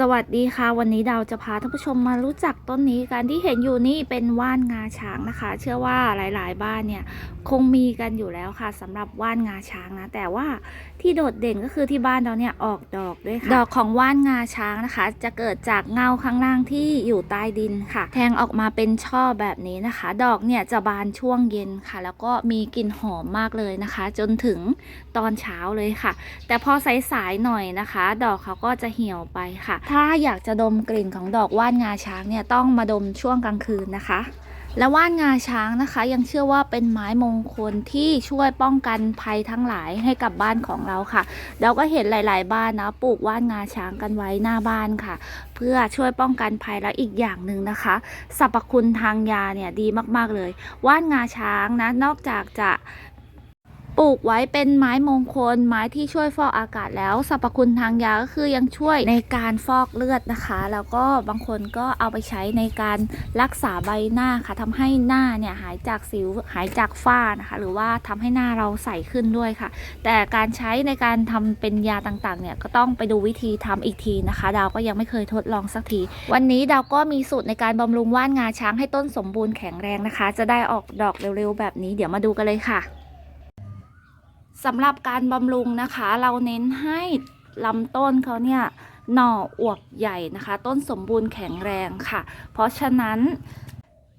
สวัสดีค่ะวันนี้ดาวจะพาท่านผู้ชมมารู้จักต้นนี้กันที่เห็นอยู่นี่เป็นว่านงาช้างนะคะ เชื่อว่าหลายๆ บ้านเนี่ยคงมีกันอยู่แล้วค่ะสำหรับว่านงาช้างนะ แต่ว่าที่โดดเด่นก็คือที่บ้านเราเนี่ยออกดอกด้วยค่ะดอกของว่านงาช้างนะคะ จะเกิดจากเงาข้างล่างที่อยู่ใต้ดินค่ะ แทงออกมาเป็นช่อแบบนี้นะคะ ดอกเนี่ยจะบานช่วงเย็นค่ะ แล้วก็มีกลิ่นหอมมากเลยนะคะ จนถึงตอนเช้าเลยค่ะ แต่พอสายๆหน่อยนะคะ ดอกเขาก็จะเหี่ยวไปค่ะถ้าอยากจะดมกลิ่นของดอกว่านงาช้างเนี่ยต้องมาดมช่วงกลางคืนนะคะ และว่านงาช้างนะคะ ยังเชื่อว่าเป็นไม้มงคลที่ช่วยป้องกันภัยทั้งหลายให้กับบ้านของเราค่ะ เราก็เห็นหลาย ๆ บ้านนะปลูกว่านงาช้างกันไว้หน้าบ้านค่ะ เพื่อช่วยป้องกันภัยและอีกอย่างหนึ่งนะคะสรรพคุณทางยาเนี่ยดีมาก ๆ เลย ว่านงาช้างนะนอกจากจะ ปลูกไว้เป็นไม้มงคล ไม้ที่ช่วยฟอกอากาศแล้วสรรพคุณทางยาก็คือยังช่วยในการฟอกเลือดนะคะ แล้วก็บางคนก็เอาไปใช้ในการรักษาใบหน้าค่ะทำให้หน้าเนี่ยหายจากสิวหายจากฝ้านะคะ หรือว่าทำให้หน้าเราใสขึ้นด้วยค่ะ แต่การใช้ในการทำเป็นยาต่างๆ เนี่ยก็ต้องไปดูวิธีทำอีกทีนะคะ ดาวก็ยังไม่เคยทดลองสักที วันนี้ดาวก็มีสูตรในการบำรุงว่านงาช้างให้ต้นสมบูรณ์แข็งแรงนะคะ จะได้ออกดอกเร็วๆแบบนี้เดี๋ยวมาดูกันเลยค่ะ สำหรับการบำรุงนะคะ เราเน้นให้ลำต้นเขาเนี่ยหน่ออวบใหญ่นะคะ ต้นสมบูรณ์แข็งแรงค่ะ เพราะฉะนั้น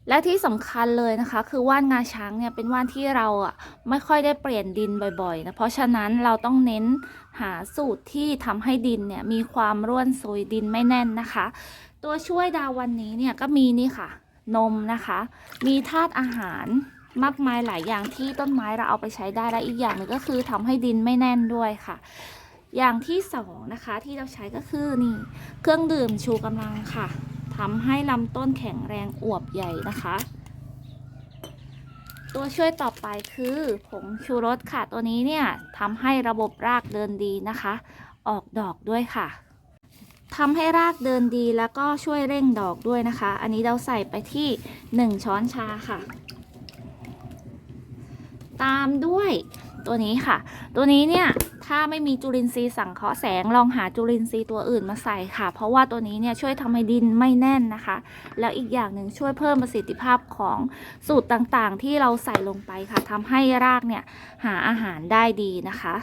และที่สำคัญเลยนะคะ คือว่านงาช้างเนี่ยเป็นว่านที่เราอะไม่ค่อยได้เปลี่ยนดินบ่อยๆนะเพราะฉะนั้นเราต้องเน้นหาสูตรที่ทำให้ดินเนี่ยมีความร่วนซุยดินไม่แน่นนะคะ ตัวช่วยดาววันนี้เนี่ยก็มีนี่ค่ะ นมนะคะ มีธาตุอาหาร มากมายหลายอย่างที่ต้นไม้เราเอาไปใช้ได้และอีกอย่างหนึ่งก็คือทำให้ดินไม่แน่นด้วยค่ะ อย่างที่สองนะคะที่เราใช้ก็คือนี่เครื่องดื่มชูกำลังค่ะทำให้ลำต้นแข็งแรงอวบใหญ่นะคะ ตัวช่วยต่อไปคือผงชูรสค่ะตัวนี้เนี่ยทำให้ระบบรากเดินดีนะคะ ออกดอกด้วยค่ะทำให้รากเดินดีแล้วก็ช่วยเร่งดอกด้วยนะคะ อันนี้เราใส่ไปที่ 1 ช้อนชาค่ะ ตามด้วยตัวนี้ค่ะ ตัวนี้เนี่ยถ้าไม่มีจุลินทรีย์สังเคราะห์แสงลองหาจุลินทรีย์ตัวอื่นมาใส่ค่ะ เพราะว่าตัวนี้เนี่ยช่วยทำให้ดินไม่แน่นนะคะ แล้วอีกอย่างหนึ่งช่วยเพิ่มประสิทธิภาพของสูตรต่างๆ ที่เราใส่ลงไปค่ะทำให้รากเนี่ยหาอาหารได้ดีนะคะ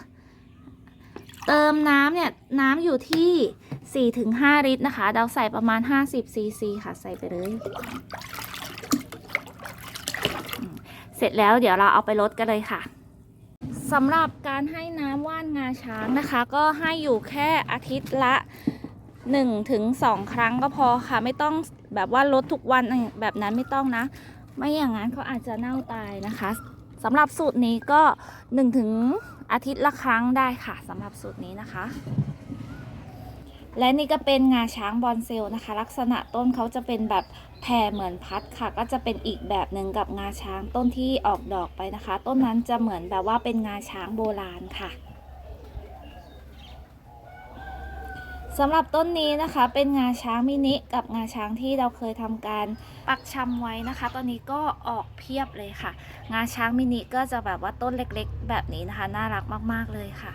เติมน้ำเนี่ยน้ำอยู่ที่ 4-5 ลิตรนะคะ เราใส่ประมาณ 50ซีซีค่ะใส่ไปเลย เสร็จแล้วเดี๋ยวเราเอาไปลดกันเลยค่ะสำหรับการให้น้ำว่านงาช้างนะคะ ก็ให้อยู่แค่อาทิตย์ละ1ถึงครั้งก็พอค่ะ ไม่ต้องแบบว่าลดทุกวันแบบนั้นไม่ต้องนะ ไม่อย่างนั้นเขาอาจจะเน่าตายนะคะสำหรับสูตรนี้ก็1ถึงอาทิตย์ละครั้งได้ค่ะสำหรับสูตรนี้นะคะ และนี่ก็เป็นงาช้างบอนเซลนะคะ ลักษณะต้นเขาจะเป็นแบบแผ่เหมือนพัดค่ะ ก็จะเป็นอีกแบบหนึ่งกับงาช้างต้นที่ออกดอกไปนะคะ ต้นนั้นจะเหมือนแบบว่าเป็นงาช้างโบราณค่ะสำหรับต้นนี้นะคะเป็นงาช้างมินิกับงาช้างที่เราเคยทำการปักชำไว้นะคะ ตอนนี้ก็ออกเพียบเลยค่ะ งาช้างมินิก็จะแบบว่าต้นเล็กๆ แบบนี้นะคะ น่ารักมากๆเลยค่ะ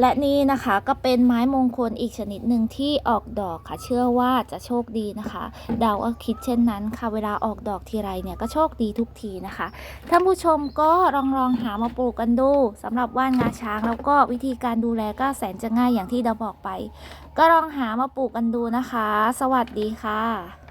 และนี่นะคะก็เป็นไม้มงคลอีกชนิดหนึ่งที่ออกดอกค่ะ เชื่อว่าจะโชคดีนะคะดาวก็คิดเช่นนั้นค่ะ เวลาออกดอกทีไรเนี่ยก็โชคดีทุกทีนะคะท่านผู้ชมก็ลองลองหามาปลูกกันดูสำหรับว่านงาช้างแล้วก็วิธีการดูแลก็แสนจะง่ายอย่างที่ดาวบอกไป ก็ลองหามาปลูกกันดูนะคะ สวัสดีค่ะ